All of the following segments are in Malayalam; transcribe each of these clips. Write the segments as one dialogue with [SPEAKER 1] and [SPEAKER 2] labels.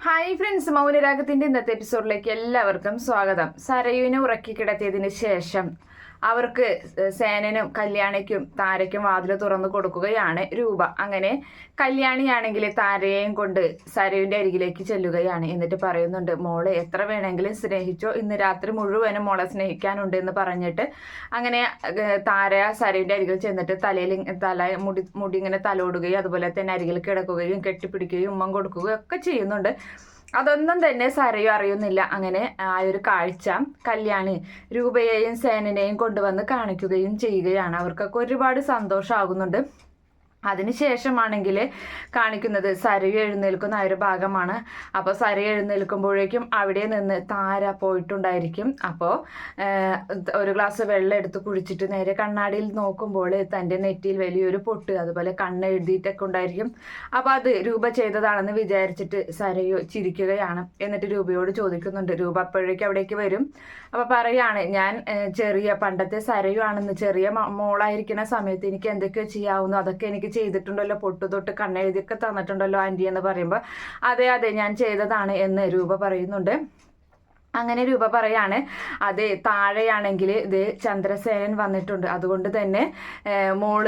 [SPEAKER 1] ഹായ് ഫ്രണ്ട്സ് മൗനരാഗത്തിന്റെ ഇന്നത്തെ എപ്പിസോഡിലേക്ക് എല്ലാവർക്കും സ്വാഗതം. സരയുവിനെ ഉറക്കി കിടത്തിയതിന് ശേഷം അവർക്ക് സേനനും കല്യാണിക്കും താരയ്ക്കും വാതിൽ തുറന്നു കൊടുക്കുകയാണ് രൂപ. അങ്ങനെ കല്യാണിയാണെങ്കിൽ താരയെയും കൊണ്ട് സരയുടെ അരികിലേക്ക് ചെല്ലുകയാണ്. എന്നിട്ട് പറയുന്നുണ്ട് മോളെ എത്ര വേണമെങ്കിലും സ്നേഹിച്ചോ. ഇന്ന് രാത്രി മുഴുവനും മോളെ സ്നേഹിക്കാനുണ്ട് എന്ന് പറഞ്ഞിട്ട് അങ്ങനെ താര സരയുടെ അരികിൽ ചെന്നിട്ട് തലയിൽ തല മുടി മുടി ഇങ്ങനെ തലോടുകയും അതുപോലെ തന്നെ അരികിൽ കിടക്കുകയും കെട്ടിപ്പിടിക്കുകയും ഉമ്മം കൊടുക്കുകയും ഒക്കെ ചെയ്യുന്നുണ്ട്. അതൊന്നും തന്നെ സരയും അറിയുന്നില്ല. അങ്ങനെ ആ ഒരു കാഴ്ച കല്യാണി രൂപയെയും സേനനെയും കൊണ്ടുവന്ന് കാണിക്കുകയും ചെയ്യുകയാണ്. അവർക്കൊക്കെ ഒരുപാട് സന്തോഷമാകുന്നുണ്ട് അതിനുശേഷമാണെങ്കിൽ കാണിക്കുന്നത് സരയു എഴുന്നേൽക്കുന്ന ആ ഒരു ഭാഗമാണ്. അപ്പോൾ സര എഴുന്നേൽക്കുമ്പോഴേക്കും അവിടെ നിന്ന് താര പോയിട്ടുണ്ടായിരിക്കും. അപ്പോൾ ഒരു ഗ്ലാസ് വെള്ളം എടുത്ത് കുടിച്ചിട്ട് നേരെ കണ്ണാടിയിൽ നോക്കുമ്പോൾ തന്റെ നെറ്റിയിൽ വലിയൊരു പൊട്ട് അതുപോലെ കണ്ണ് എഴുതിയിട്ടൊക്കെ ഉണ്ടായിരിക്കും. അപ്പോൾ അത് രൂപ ചെയ്തതാണെന്ന് വിചാരിച്ചിട്ട് സരയു ചിരിക്കുകയാണ്. എന്നിട്ട് രൂപയോട് ചോദിക്കുന്നുണ്ട് രൂപ അപ്പോഴേക്കും അവിടേക്ക് വരും? അപ്പോൾ പറയാണ് ഞാൻ ചെറിയ പണ്ടത്തെ സരയു ആണെന്ന് ചെറിയ മോളായിരിക്കുന്ന സമയത്ത് എനിക്ക് എന്തൊക്കെയോ ചെയ്യാവുന്നു അതൊക്കെ എനിക്ക് ചെയ്തിട്ടുണ്ടല്ലോ പൊട്ടു തൊട്ട് കണ്ണെഴുതിയൊക്കെ തന്നിട്ടുണ്ടല്ലോ ആന്റി എന്ന് പറയുമ്പോൾ അതെ അതെ ഞാൻ ചെയ്തതാണ് എന്ന് രൂപ പറയുന്നുണ്ട്. അങ്ങനെ രൂപ പറയാണ്. അതെ താഴെയാണെങ്കിൽ ഇത് ചന്ദ്രസേനൻ വന്നിട്ടുണ്ട്. അതുകൊണ്ട് തന്നെ മോൾ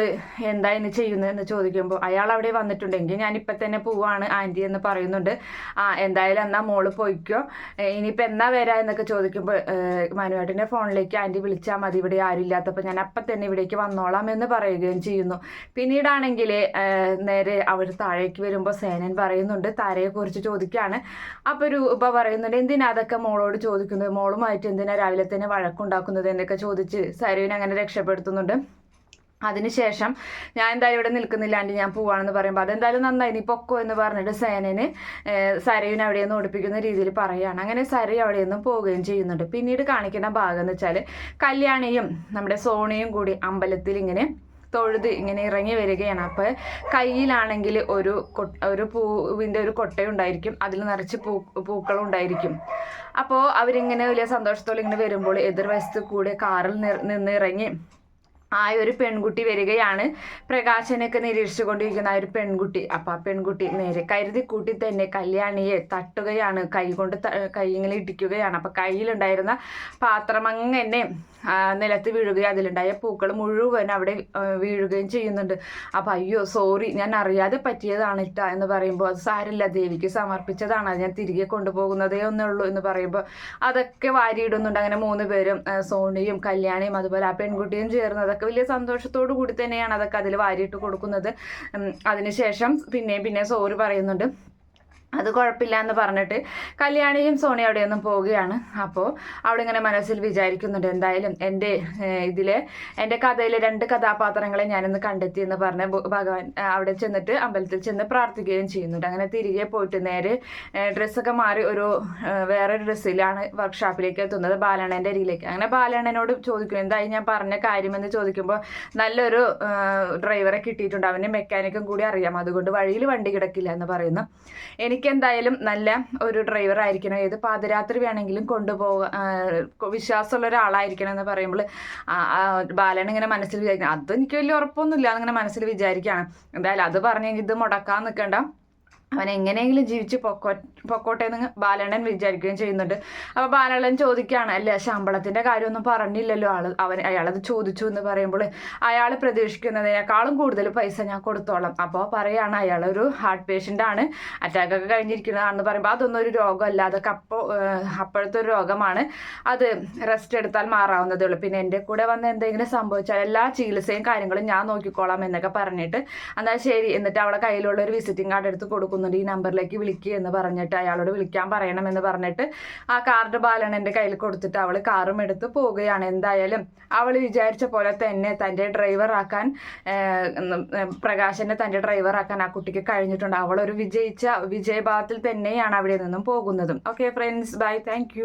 [SPEAKER 1] എന്താ ഇന്ന് ചെയ്യുന്നത് എന്ന് ചോദിക്കുമ്പോൾ അയാൾ അവിടെ വന്നിട്ടുണ്ടെങ്കിൽ ഞാൻ ഇപ്പം തന്നെ പോവാണ് ആന്റി എന്ന് പറയുന്നുണ്ട്. ആ എന്തായാലും എന്നാ മോൾ പോയിക്കോ. ഇനിയിപ്പോൾ എന്നാ വരാ എന്നൊക്കെ ചോദിക്കുമ്പോൾ മനുവേട്ടന്റെ ഫോണിലേക്ക് ആന്റി വിളിച്ചാൽ മതി ഇവിടെ ആരും ഇല്ലാത്തപ്പോൾ ഞാൻ അപ്പം തന്നെ ഇവിടേക്ക് വന്നോളാം എന്ന് പറയുകയും ചെയ്യുന്നു. പിന്നീടാണെങ്കിൽ നേരെ അവർ താഴേക്ക് വരുമ്പോൾ സേനൻ പറയുന്നുണ്ട് താരയെക്കുറിച്ച് ചോദിക്കുകയാണ് അപ്പോൾ രൂപ പറയുന്നുണ്ട് എന്തിനാ അതൊക്കെ മോളോട് ചോദിക്കുന്നത് മോളുമായിട്ട് എന്തിനാ രാവിലെ തന്നെ വഴക്കുണ്ടാക്കുന്നത്? എന്നൊക്കെ ചോദിച്ച് സരുവിനെ അങ്ങനെ രക്ഷപ്പെടുത്തുന്നുണ്ട്. അതിനുശേഷം ഞാൻ എന്തായാലും ഇവിടെ നിൽക്കുന്നില്ല ആന്റി ഞാൻ പോവാണെന്ന് പറയുമ്പോൾ അതെന്തായാലും നന്നായി നീ പൊക്കോ എന്ന് പറഞ്ഞിട്ട് സേനന് സരയുവിനെ അവിടെ നിന്ന് ഓടിപ്പിക്കുന്ന രീതിയിൽ പറയുകയാണ്. അങ്ങനെ സരയു അവിടെ നിന്നും പോവുകയും ചെയ്യുന്നുണ്ട്. പിന്നീട് കാണിക്കുന്ന ഭാഗം എന്ന് വെച്ചാൽ കല്യാണിയും നമ്മുടെ സോണിയും കൂടി അമ്പലത്തിൽ ഇങ്ങനെ തൊഴുത് ഇങ്ങനെ ഇറങ്ങി വരികയാണ്. അപ്പോൾ കയ്യിലാണെങ്കിൽ ഒരു ഒരു പൂവിന്റെ ഒരു കൊട്ടയുണ്ടായിരിക്കും. അതിൽ നിറച്ച് പൂ പൂക്കളും ഉണ്ടായിരിക്കും അപ്പോൾ അവരിങ്ങനെ വലിയ സന്തോഷത്തോടെ ഇങ്ങനെ വരുമ്പോൾ എതിർവശത്ത് കൂടെ കാറിൽ നിന്ന് ഇറങ്ങി ആ ഒരു പെൺകുട്ടി വരികയാണ്. പ്രകാശനൊക്കെ നിരീക്ഷിച്ചുകൊണ്ടിരിക്കുന്ന ആ ഒരു പെൺകുട്ടി. അപ്പം ആ പെൺകുട്ടി നേരെ കരുതി കൂട്ടി തന്നെ കല്യാണിയെ തട്ടുകയാണ്. കൈ കൊണ്ട് ത- കൈ ഇടിക്കുകയാണ്. അപ്പം കയ്യിലുണ്ടായിരുന്ന പാത്രം അങ്ങനെ ആ, നിലത്ത് വീഴുകയും അതിലുണ്ടായ പൂക്കൾ മുഴുവൻ അവിടെ വീഴുകയും ചെയ്യുന്നുണ്ട്. അപ്പം അയ്യോ സോറി ഞാൻ അറിയാതെ പറ്റിയതാണ് ഇട്ട എന്ന് പറയുമ്പോൾ അത് സാരില്ല ദേവിക്ക് സമർപ്പിച്ചതാണ്. അത് ഞാൻ തിരികെ കൊണ്ടുപോകുന്നതേ ഒന്നുള്ളൂ എന്ന് പറയുമ്പോൾ അതൊക്കെ വാരിയിടുന്നുണ്ട്. അങ്ങനെ മൂന്ന് പേരും സോണിയും കല്യാണിയും അതുപോലെ ആ പെൺകുട്ടിയും ചേർന്ന് അതൊക്കെ വലിയ സന്തോഷത്തോടു കൂടി തന്നെയാണ് അതൊക്കെ അതിൽ വാരിയിട്ട് കൊടുക്കുന്നത്. അതിനുശേഷം പിന്നെയും പിന്നെ സോറി പറയുന്നുണ്ട്. അത് കുഴപ്പമില്ല എന്ന് പറഞ്ഞിട്ട് കല്യാണിയും സോണി അവിടെ അവിടെയൊന്നും പോവുകയാണ്. അപ്പോൾ അവിടെ ഇങ്ങനെ മനസ്സിൽ വിചാരിക്കുന്നുണ്ട് എന്തായാലും എന്റെ ഇതിലെ എന്റെ കഥയിലെ രണ്ട് കഥാപാത്രങ്ങളെ ഞാനിന്ന് കണ്ടെത്തി എന്ന് പറഞ്ഞ് ഭഗവാൻ അവിടെ ചെന്നിട്ട് അമ്പലത്തിൽ ചെന്ന് പ്രാർത്ഥിക്കുകയും ചെയ്യുന്നുണ്ട്. അങ്ങനെ തിരികെ പോയിട്ട് നേരെ ഡ്രസ്സൊക്കെ മാറി ഒരു വേറെ ഡ്രസ്സിലാണ് വർക്ക്ഷോപ്പിലേക്ക് എത്തുന്നത് ബാലണ്ണന്റെ അരിയിലേക്ക് അങ്ങനെ ബാലണ്ണനോട് ചോദിക്കുന്നു എന്തായി ഞാൻ പറഞ്ഞ കാര്യമെന്ന് ചോദിക്കുമ്പോൾ നല്ലൊരു ഡ്രൈവറെ കിട്ടിയിട്ടുണ്ട്. അവന് മെക്കാനിക്കും കൂടി അറിയാം അതുകൊണ്ട് വഴിയിൽ വണ്ടി കിടക്കില്ല എന്ന് പറയുന്നു. എനിക്കെന്തായാലും നല്ല ഒരു ഡ്രൈവർ ആയിരിക്കണം. ഏത് പാതിരാത്രി വേണമെങ്കിലും കൊണ്ടുപോകാൻ വിശ്വാസമുള്ള ഒരാളായിരിക്കണം എന്ന് പറയുമ്പോൾ ബാലൻ ഇങ്ങനെ മനസ്സിൽ വിചാരിക്കണം അത് എനിക്ക് വലിയ ഉറപ്പൊന്നുമില്ല എന്നിങ്ങനെ മനസ്സിൽ വിചാരിക്കുകയാണ്. എന്തായാലും അത് പറഞ്ഞെങ്കിൽ ഇത് മുടക്കാൻ നിൽക്കണ്ട. അവൻ എങ്ങനെയെങ്കിലും ജീവിച്ച് പൊക്കോ പൊക്കോട്ടെ എന്ന് ബാലണ്ണൻ വിചാരിക്കുകയും ചെയ്യുന്നുണ്ട്. അപ്പോൾ ബാലണ്ണൻ ചോദിക്കുകയാണ് അല്ലേ ശമ്പളത്തിന്റെ കാര്യമൊന്നും പറഞ്ഞില്ലല്ലോ. ആൾ അവൻ അയാളത് ചോദിച്ചു എന്ന് പറയുമ്പോൾ അയാൾ പ്രതീക്ഷിക്കുന്നതിനേക്കാളും കൂടുതൽ പൈസ ഞാൻ കൊടുത്തോളാം. അപ്പോൾ പറയാണ് ഒരു ഹാർട്ട് പേഷ്യന്റ് ആണ്. അറ്റാക്ക് ഒക്കെ കഴിഞ്ഞിരിക്കുന്നതാണെന്ന് പറയുമ്പോൾ അതൊന്നും ഒരു രോഗമല്ല. അതൊക്കെ അപ്പോൾ അപ്പോഴത്തെ ഒരു രോഗമാണ്. അത് റെസ്റ്റ് എടുത്താൽ മാറാവുന്നതേ ഉള്ളൂ. പിന്നെ എന്റെ കൂടെ വന്ന് എന്തെങ്കിലും സംഭവിച്ചാൽ എല്ലാ ചികിത്സയും കാര്യങ്ങളും ഞാൻ നോക്കിക്കോളാം എന്നൊക്കെ പറഞ്ഞിട്ട് എന്നാൽ ശരി. എന്നിട്ട് അവളെ കയ്യിലുള്ള ഒരു വിസിറ്റിംഗ് കാർഡ് എടുത്ത് കൊടുക്കുന്നുണ്ട് ഈ നമ്പറിലേക്ക് വിളിക്കുക എന്ന് പറഞ്ഞിട്ട് അയാളോട് വിളിക്കാൻ പറയണം എന്ന് പറഞ്ഞിട്ട് ആ കാർഡ് ബാലണ്ണന്റെ കയ്യിൽ കൊടുത്തിട്ട് അവൾ കാറും എടുത്ത് പോവുകയാണ് എന്തായാലും അവൾ വിചാരിച്ച പോലെ തന്നെ തന്റെ ഡ്രൈവറാക്കാൻ പ്രകാശനെ തന്റെ ഡ്രൈവറാക്കാൻ ആ കുട്ടിക്ക് കഴിഞ്ഞിട്ടുണ്ട്. അവളൊരു വിജയിച്ച വിജയഭാവത്തിൽ തന്നെയാണ് അവിടെ നിന്നും പോകുന്നതും. Okay friends bye thank